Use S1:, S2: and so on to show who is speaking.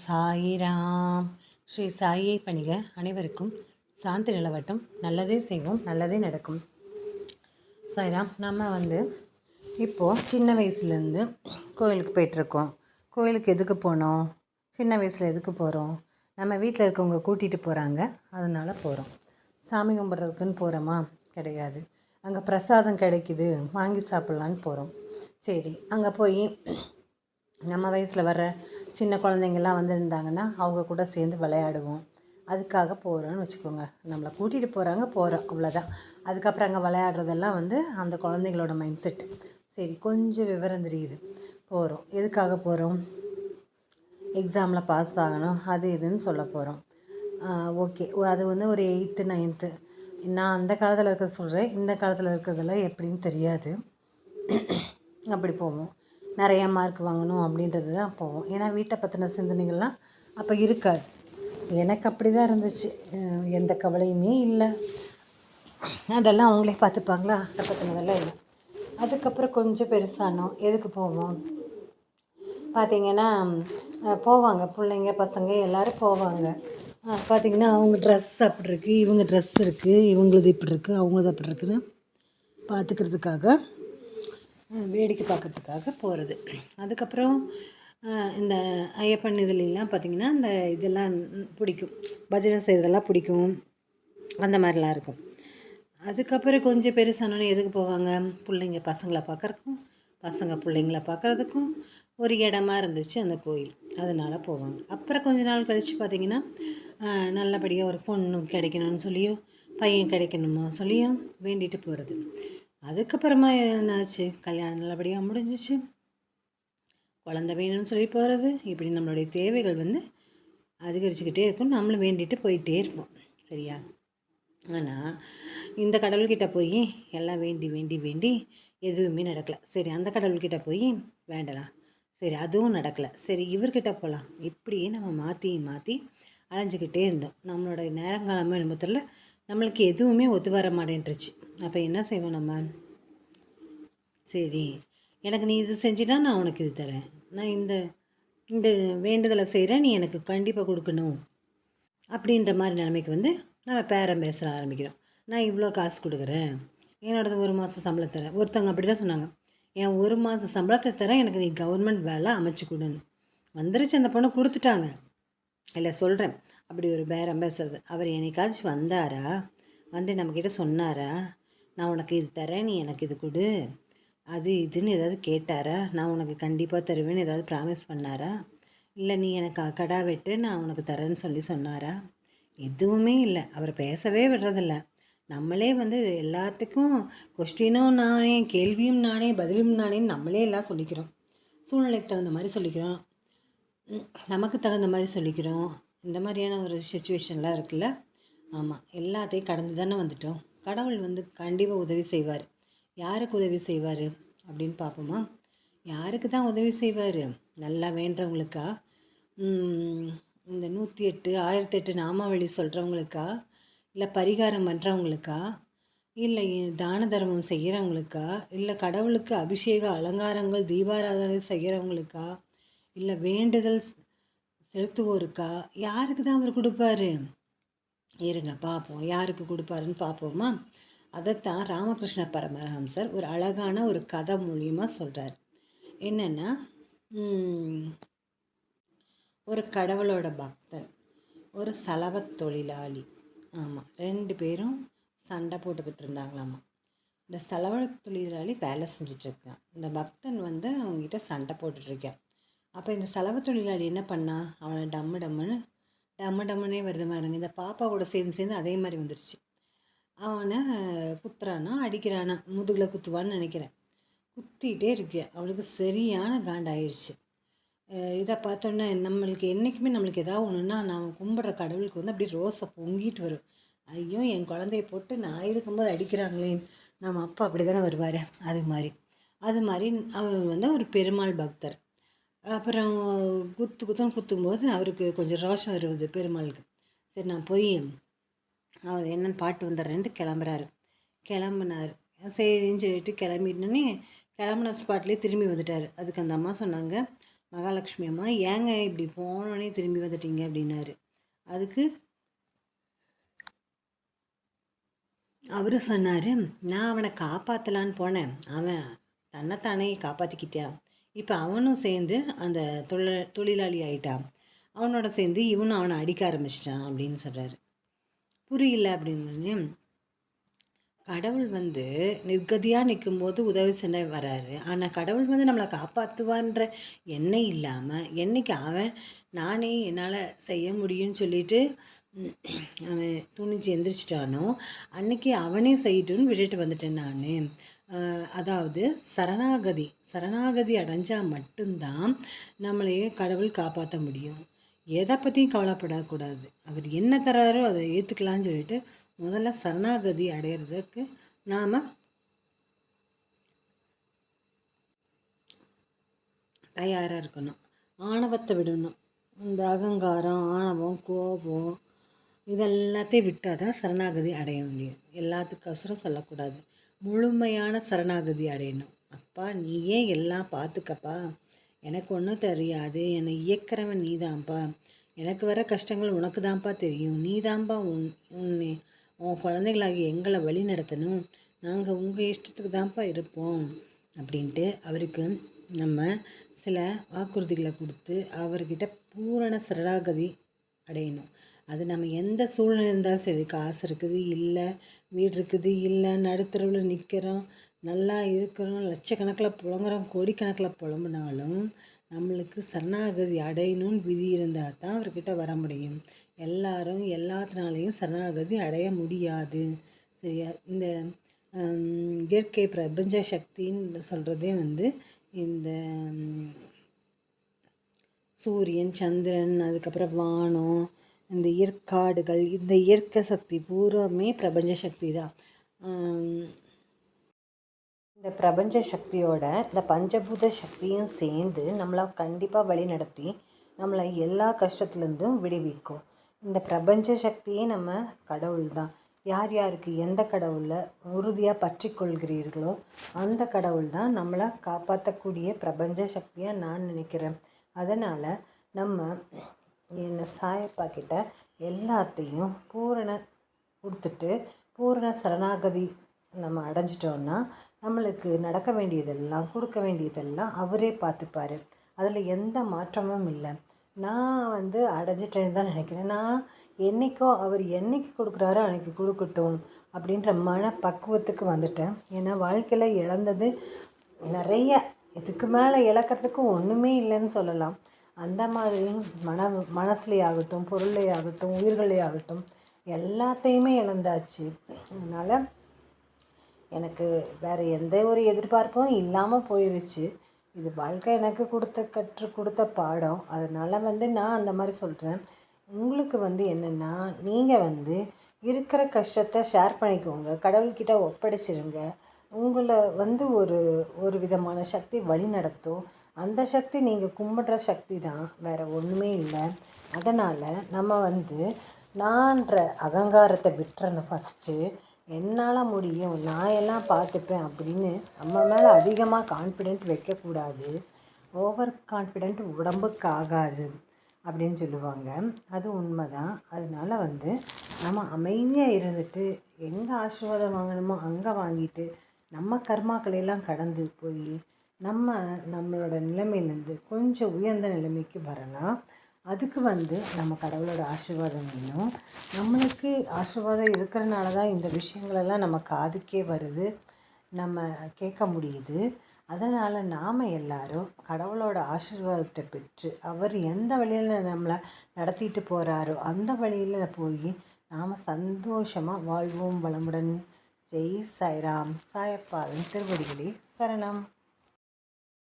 S1: சாயிராம். ஸ்ரீ சாயை பணிக அனைவருக்கும் சாந்தி நிலவட்டும். நல்லதே செய்வோம் நல்லதே நடக்கும். சாய்ராம் நம்ம வந்து இப்போது சின்ன வயசுலேருந்து கோயிலுக்கு போயிட்டுருக்கோம். கோயிலுக்கு எதுக்கு போனோம்? சின்ன வயசில் எதுக்கு போகிறோம் நம்ம வீட்டில் இருக்கவங்க கூட்டிகிட்டு போகிறாங்க அதனால் போகிறோம் சாமி கும்பிட்றதுக்குன்னு போகிறோமா கிடையாது. அங்கே பிரசாதம் கிடைக்குது வாங்கி சாப்பிட்லான்னு போகிறோம் சரி அங்கே போய் நம்ம வயசில் வர்ற சின்ன குழந்தைங்கள்லாம் வந்திருந்தாங்கன்னா அவங்க கூட சேர்ந்து விளையாடுவோம். அதுக்காக போகிறோன்னு வச்சுக்கோங்க. நம்மளை கூட்டிகிட்டு போகிறாங்க போகிறோம் அவ்வளோதான் அதுக்கப்புறம் அங்கே விளையாடுறதெல்லாம் வந்து அந்த குழந்தைங்களோட மைண்ட் செட் சரி கொஞ்சம் விவரம் தெரியுது. போகிறோம் எதுக்காக போகிறோம் எக்ஸாமில் பாஸ் ஆகணும். அது இதுன்னு சொல்ல போகிறோம் ஓகே அது வந்து ஒரு எயித்து நைன்த்து நான் அந்த காலத்தில் இருக்கிறத சொல்கிறேன் இந்த காலத்தில் இருக்கிறதெல்லாம் எப்படின்னு தெரியாது. அப்படி போவோம். நிறையா மார்க் வாங்கணும் அப்படின்றது தான் போவோம் ஏன்னா வீட்டை பற்றின சிந்தனைகள்லாம் அப்போ இருக்காது. எனக்கு அப்படி தான் இருந்துச்சு எந்த கவலையுமே இல்லை. அதெல்லாம் அவங்களே பார்த்துப்பாங்களா? அதை பற்றினதெல்லாம் இல்லை. அதுக்கப்புறம் கொஞ்சம் பெருசானோம். எதுக்கு போவோம்? பார்த்தீங்கன்னா போவாங்க. பிள்ளைங்க பசங்க எல்லோரும் போவாங்க. பார்த்தீங்கன்னா அவங்க ட்ரெஸ் அப்படி இருக்குது இவங்க ட்ரெஸ் இருக்குது இவங்களது இப்படி இருக்குது அவங்களது அப்படி இருக்குன்னு பார்த்துக்கிறதுக்காக வேடிக்கை பார்க்கறதுக்காக போகிறது அதுக்கப்புறம் இந்த ஐயப்பன் இதுலாம் பார்த்திங்கன்னா இந்த இதெல்லாம் பிடிக்கும். பஜனை செய்கிறதெல்லாம் பிடிக்கும். அந்த மாதிரிலாம் இருக்கும். அதுக்கப்புறம் கொஞ்சம் பெருசானோன்னு எதுக்கு போவாங்க? பிள்ளைங்க பசங்களை பார்க்குறக்கும் பசங்க பிள்ளைங்கள பார்க்குறதுக்கும் ஒரு இடமா இருந்துச்சு அந்த கோயில். அதனால் போவாங்க. அப்புறம் கொஞ்ச நாள் கழித்து பார்த்திங்கன்னா நல்லபடியாக ஒரு பொண்ணு கிடைக்கணும்னு சொல்லியோ பையன் கிடைக்கணுமோ சொல்லியோ வேண்டிட்டு போகிறது அதுக்கப்புறமா என்னாச்சு? கல்யாணம் நல்லபடியாக முடிஞ்சிச்சு. குழந்த வேணும்னு சொல்லி போகிறது இப்படி நம்மளுடைய தேவைகள் வந்து அதிகரிச்சுக்கிட்டே இருக்கும். நம்மளும் வேண்டிட்டு போயிட்டே இருப்போம். சரியா? ஆனால் இந்த கடவுள்கிட்ட போய் எல்லாம் வேண்டி வேண்டி வேண்டி எதுவுமே நடக்கலை. சரி அந்த கடவுள்கிட்ட போய் வேண்டலாம். சரி அதுவும் நடக்கலை. சரி இவர்கிட்ட போகலாம் இப்படியே நம்ம மாற்றி மாற்றி அலைஞ்சிக்கிட்டே இருந்தோம். நம்மளோட நேரங்காலமாக என்னமோ தெரியல. நம்மளுக்கு எதுவுமே ஒத்து வர மாட்டேன்ருச்சு அப்போ என்ன செய்வோம் நம்ம? சரி எனக்கு நீ இது செஞ்சிட்டா நான் உனக்கு இது தரேன். நான் இந்த இந்த வேண்டுதலை செய்கிறேன் நீ எனக்கு கண்டிப்பாக கொடுக்கணும். அப்படின்ற மாதிரி நிலைமைக்கு வந்து நம்ம பேரம் பேச ஆரம்பிக்கிறோம். நான் இவ்வளோ காசு கொடுக்குறேன். என்னோடது ஒரு மாதம் சம்பளம் தரேன். ஒருத்தவங்க அப்படி தான் சொன்னாங்க. என் ஒரு மாதம் சம்பளத்தை தரேன் எனக்கு நீ கவர்மெண்ட் வேலை அமைச்சு கொடுன்னு. வந்துருச்சு அந்த பொண்ணை கொடுத்துட்டாங்க. இல்லை சொல்கிறேன் அப்படி ஒரு பேரம் பேசுறது அவர் என்னைக்காச்சும் வந்தாரா? வந்து நம்மக்கிட்ட சொன்னாரா? நான் உனக்கு இது தரேன் நீ எனக்கு இது கொடு. அது இதுன்னு ஏதாவது கேட்டாரா? நான் உனக்கு கண்டிப்பாக தருவேன்னு ஏதாவது ப்ராமிஸ் பண்ணாரா? இல்லை நீ எனக்கு கடா வெட்டு நான் உனக்கு தரேன்னு சொல்லி சொன்னாரா? எதுவுமே இல்லை. அவர் பேசவே விடுறதில்ல. நம்மளே வந்து எல்லாத்துக்கும் கொஸ்டினும் நானே கேள்வியும் நானே பதிலும் நானே நம்மளே எல்லாம் சொல்லிக்கிறோம். சூழ்நிலைக்கு தகுந்த மாதிரி சொல்லிக்கிறோம். நமக்கு தகுந்த மாதிரி சொல்லிக்கிறோம். இந்த மாதிரியான ஒரு சுச்சுவேஷன்லாம் இருக்குல்ல? ஆமாம் எல்லாத்தையும் கடந்து தானே வந்துட்டோம். கடவுள் வந்து கண்டிப்பாக உதவி செய்வார். யாருக்கு உதவி செய்வார் அப்படின்னு பார்ப்போமா? யாருக்கு தான் உதவி செய்வார்? நல்லா வேண்டவங்களுக்கா? இந்த நூற்றி எட்டு ஆயிரத்தி எட்டு நாமாவளி சொல்கிறவங்களுக்கா இல்லை பரிகாரம் பண்ணுறவங்களுக்கா இல்லை தான தர்மம் செய்கிறவங்களுக்கா இல்லை கடவுளுக்கு அபிஷேக அலங்காரங்கள் தீபாராதனை செய்கிறவங்களுக்கா இல்லை வேண்டுதல் செலுத்துவோருக்கா? யாருக்கு தான் அவர் கொடுப்பாரு? இருங்க பார்ப்போம் யாருக்கு கொடுப்பாருன்னு பார்ப்போமா அதைத்தான் ராமகிருஷ்ண பரமஹம்சர் ஒரு அழகான ஒரு கதை மூலியமாக சொல்கிறார் என்னென்னா ஒரு கடவுளோட பக்தன் ஒரு சலவத் தொழிலாளி. ஆமாம் ரெண்டு பேரும் சண்டை போட்டுக்கிட்டு இருந்தாங்களாமா. இந்த சலவ தொழிலாளி வேலை செஞ்சிட்ருக்கான் இந்த பக்தன் வந்து அவங்ககிட்ட சண்டை போட்டுட்ருக்கான் அப்போ இந்த செலவு தொழிலாளி என்ன பண்ணா? அவனை டம்மு டம்முன்னு டம்மு டம்முனே வருது பாருங்க. இந்த பாப்பா கூட சேர்ந்து சேர்ந்து அதே மாதிரி வந்துருச்சு. அவனை குத்துறானா? அடிக்கிறானா? முதுகில் குத்துவான்னு நினைக்கிறேன். குத்திட்டே இருக்கு. அவனுக்கு சரியான காண்டாயிருச்சு. இதை பார்த்தோன்னே நம்மளுக்கு என்றைக்குமே நம்மளுக்கு ஏதாவது ஒன்றுன்னா நான் கும்பிட்ற கடவுளுக்கு வந்து அப்படியே ரோஸை பொங்கிட்டு வரும். ஐயோ என் குழந்தைய போட்டு நான் இருக்கும்போது அடிக்கிறாங்களேன்னு நம்ம அப்பா அப்படி தானே வருவார். அது மாதிரி. அது மாதிரி அவர் வந்து ஒரு பெருமாள் பக்தர். அப்புறம் குத்து குத்துன்னு குத்தும்போது அவருக்கு கொஞ்சம் ரோஷம் வருவது பெருமாளுக்கு. சரி நான் போய் அவர் என்னென்னு பாட்டு வந்துடுறேன்ட்டு கிளம்புறாரு. கிளம்புனார். சரின்னு சொல்லிட்டு கிளம்பிட்டோன்னே கிளம்புன ஸ்பாட்லேயே திரும்பி வந்துட்டார். அதுக்கு அந்த அம்மா சொன்னாங்க மகாலட்சுமி அம்மா ஏங்க இப்படி போனோடனே திரும்பி வந்துட்டீங்க? அப்படின்னாரு. அதுக்கு அவரும் சொன்னார் நான் அவனை காப்பாற்றலான்னு போனேன். அவன் தன்னைத்தானே காப்பாற்றிக்கிட்டான் இப்போ அவனும் சேர்ந்து அந்த தொழில் தொழிலாளி ஆயிட்டான். அவனோட சேர்ந்து இவனும் அவனை அடிக்க ஆரம்பிச்சிட்டான் அப்படின்னு சொல்கிறாரு புரியல அப்படின்னு கடவுள் வந்து நிர்கதியாக நிற்கும்போது உதவி செஞ்ச வராரு. ஆனால் கடவுள் வந்து நம்மளை காப்பாற்றுவான்ற எண்ணம் இல்லாமல் என்னைக்கு அவன் நானே என்னால் செய்ய முடியும்னு சொல்லிட்டு அவன் துணிச்சு எந்திரிச்சிட்டானோ அன்னைக்கு அவனே செய்யட்டும்னு விட்டுட்டு வந்துட்டேன் நான். அதாவது சரணாகதி. சரணாகதி அடைஞ்சால் மட்டும்தான் நம்மளையே கடவுள் காப்பாற்ற முடியும். எதை பற்றியும் கவலைப்படக்கூடாது. அவர் என்ன தராரோ அதை ஏற்றுக்கலான்னு சொல்லிட்டு முதல்ல சரணாகதி அடையிறதுக்கு நாம் தயாராக இருக்கணும். ஆணவத்தை விடணும். இந்த அகங்காரம் ஆணவம் கோபம் இதெல்லாத்தையும் விட்டால் தான் சரணாகதி அடைய முடியும். எல்லாத்துக்கோசரம் சொல்லக்கூடாது. முழுமையான சரணாகதி அடையணும். அப்பா நீயே எல்லாம் பார்த்துக்கப்பா எனக்கு ஒன்றும் தெரியாது. என்னை இயக்கிறவன் நீதான்ப்பா. எனக்கு வர கஷ்டங்கள் உனக்கு தான்ப்பா தெரியும். நீ தான்ப்பா உன் உன்னை உன் குழந்தைகளாகி எங்களை வழி நடத்தணும். நாங்கள் உங்கள் இஷ்டத்துக்கு தான்ப்பா இருப்போம். அப்படின்ட்டு அவருக்கு நம்ம சில வாக்குறுதிகளை கொடுத்து அவர்கிட்ட பூரண சரணாகதி அடையணும். அது நம்ம எந்த சூழ்நிலை இருந்தாலும் சரி காசு இருக்குது இல்லை வீடு இருக்குது இல்லை நடுத்தரவில் நிற்கிறோம் நல்லா இருக்கிறோம் லட்சக்கணக்கில் புழங்குறோம் கோடிக்கணக்கில் புலம்புனாலும் நம்மளுக்கு சரணாகதி அடையணும்னு விதி இருந்தால் தான் அவர்கிட்ட வர முடியும். எல்லாரும் எல்லாத்தினாலையும் சரணாகதி அடைய முடியாது. சரியா? இந்த இயற்கை பிரபஞ்ச சக்தின்னு சொல்கிறதே வந்து இந்த சூரியன் சந்திரன் அதுக்கப்புறம் வானம் இந்த இயற்காடுகள் இந்த இயற்கை சக்தி பூராமே பிரபஞ்ச சக்தி தான். இந்த பிரபஞ்ச சக்தியோட இந்த பஞ்சபூத சக்தியும் சேர்ந்து நம்மளை கண்டிப்பாக வழி நடத்தி நம்மளை எல்லா கஷ்டத்துலேருந்தும் விடுவிக்கும். இந்த பிரபஞ்ச சக்தியே நம்ம கடவுள் தான். யார் யாருக்கு எந்த கடவுளை உறுதியாக பற்றி கொள்கிறீர்களோ அந்த கடவுள் தான் நம்மளை காப்பாற்றக்கூடிய பிரபஞ்ச சக்தியாக நான் நினைக்கிறேன். அதனால் நம்ம என்ன சாயப்பா கிட்ட எல்லாத்தையும் பூரண கொடுத்துட்டு பூரண சரணாகதி நம்ம அடைஞ்சிட்டோன்னா நம்மளுக்கு நடக்க வேண்டியதெல்லாம் கொடுக்க வேண்டியதெல்லாம் அவரே பார்த்துப்பாரு. அதில் எந்த மாற்றமும் இல்லை. நான் வந்து அடைஞ்சிட்டேன்னு தான் நினைக்கிறேன். நான் என்றைக்கோ அவர் என்றைக்கு கொடுக்குறாரோ அன்றைக்கி கொடுக்கட்டும் அப்படின்ற மன பக்குவத்துக்கு வந்துட்டேன். ஏன்னா வாழ்க்கையில் இழந்தது நிறைய இதுக்கு மேலே இழக்கிறதுக்கு ஒன்றுமே இல்லைன்னு சொல்லலாம். அந்த மாதிரி மன மனசுலே ஆகட்டும் பொருளே ஆகட்டும் உயிர்களே ஆகட்டும் எல்லாத்தையுமே இழந்தாச்சு. அதனால் எனக்கு வேறு எந்த ஒரு எதிர்பார்ப்பும் இல்லாமல் போயிருச்சு. இது வாழ்க்கை எனக்கு கொடுத்த கற்று கொடுத்த பாடம். அதனால் வந்து நான் அந்த மாதிரி சொல்கிறேன் உங்களுக்கு வந்து என்னென்னா நீங்கள் வந்து இருக்கிற கஷ்டத்தை ஷேர் பண்ணிக்கோங்க. கடவுள்கிட்ட ஒப்படைச்சிருங்க. உங்களை வந்து ஒரு ஒரு விதமான சக்தி வழி நடத்தும் அந்த சக்தி நீங்கள் கும்பிட்ற சக்தி தான் வேறு ஒன்றுமே இல்லை. அதனால் நம்ம வந்து நான்ற அகங்காரத்தை விட்டுறணும் ஃபஸ்ட்டு என்னால் முடியும் நான் எல்லாம் பார்த்துப்பேன் அப்படின்னு நம்ம மேலே அதிகமாக கான்ஃபிடென்ட் வைக்கக்கூடாது. ஓவர் கான்ஃபிடென்ட் உடம்புக்கு ஆகாது அப்படின்னு சொல்லுவாங்க. அது உண்மை தான் அதனால் வந்து நம்ம அமைதியாக இருந்துட்டு எங்கே ஆசீர்வாதம் வாங்கணுமோ அங்கே வாங்கிட்டு நம்ம கர்மாக்களையெல்லாம் கடந்து போய் நம்ம நம்மளோட நிலைமையிலேருந்து கொஞ்சம் உயர்ந்த நிலைமைக்கு வரலாம். அதுக்கு வந்து நம்ம கடவுளோட ஆசீர்வாதம் வேணும். நம்மளுக்கு ஆசீர்வாதம் இருக்கிறனால தான் இந்த விஷயங்களெல்லாம் நம்ம காதுக்கே வருது நம்ம கேட்க முடியுது. அதனால் நாம் எல்லாரும் கடவுளோட ஆசீர்வாதத்தை பெற்று அவர் எந்த வழியில் நம்மளை நடத்திட்டு போகிறாரோ அந்த வழியில் போய் நாம் சந்தோஷமாக வாழ்வோம் வளமுடன். ஜெய் சாய்ராம் சாயப்பாவின் திருவடிகளே சரணம்.